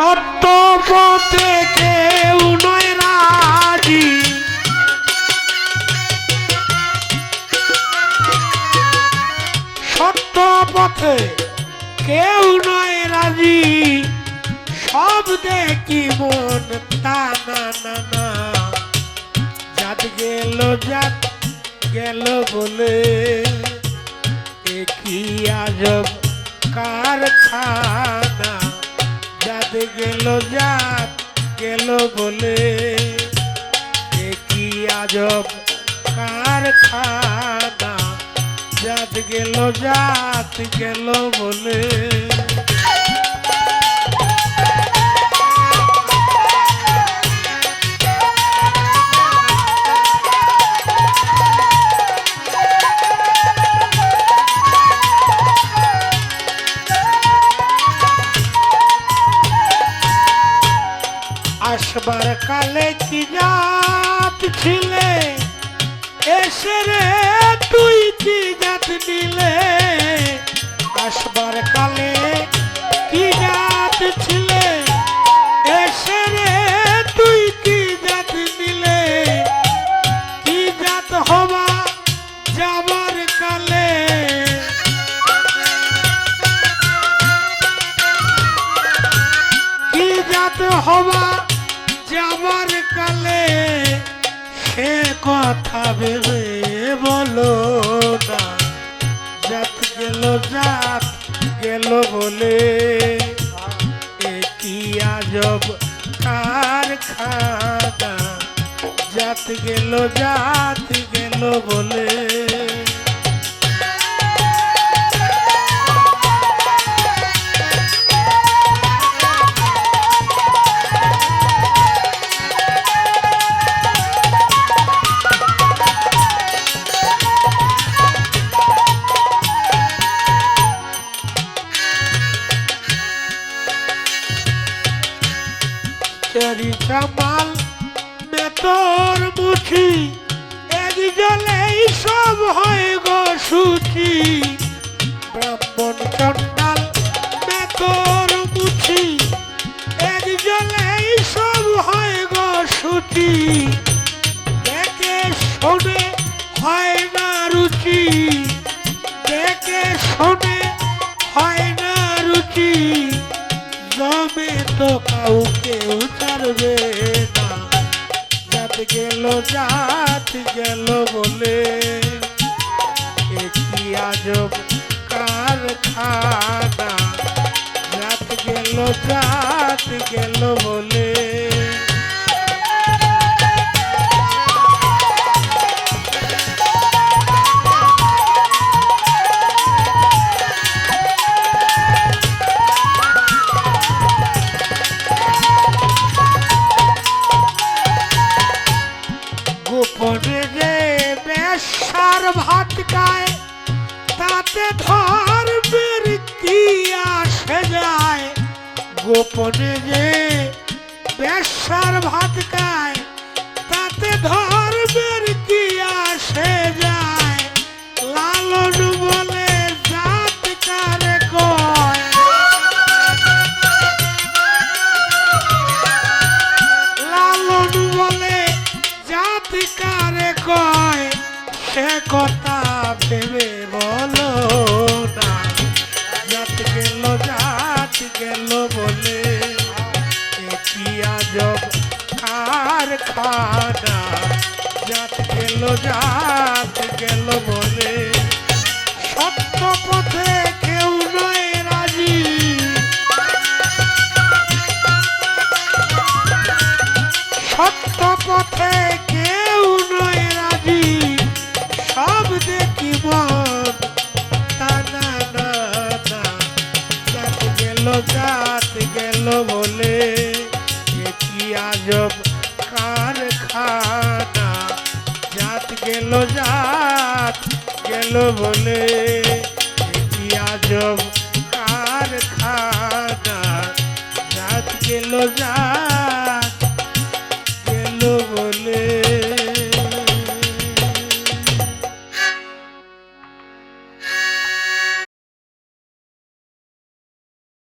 সত্য পথে কেউ নয় রাজি। সত্য পথে কেউ নয় রাজি। সব দেখি মন তা না না না। জাত গেল জাত গেল বলে একই আজব কারখানা গেল যাক গেল বলে। দেখি আজব কারখানা। জাত গেল জাত গেল বলে। আসবার কালে কি জাত ছিলে, এসে রে তুই কি জাত নিলে। আসবার কালে কি জাত ছিলে কথা রে বলো না। জাত গেল জাত গেল বলে। কি আজব কারখানা? জাত গেল জাত গেল বলে। চামাল মে তোর মুঠি এক জলেই সব হয় গো সুচি ব্রাহ্মণ চন্ডাল মে তোর মুঠি এক জলেই সব হয় গো সুচি দেখে শোনে হয় না রুচি, দেখে শোনে হয় না রুচি। জমে তো কাউকে ছাড়বে না। জাত গেল জাত গেল বলে। একটি আজব কারখানা? জাত গেল জাত গেল বলে। তাতে ধর্মের কি আসে যায়? গোপনে যে বেশার ভাত খায়, তাতে ধর্মের কি আসে যায়? লালন বলে জাত কারে কয়? লালন বলে জাতি কারে কয়? সে কথা ভেবে কারখানা জাত গেল জাত গেল বলে। সত্য পথে কেউ নয় রাজি। সত্য পথে কেউ নয় রাজি। সব দেখি মন তা না না জাত গেল জাত গেল বলে। একই আজব গেল জাত গেল বলে কি আজব কারখানা জাত গেল জাত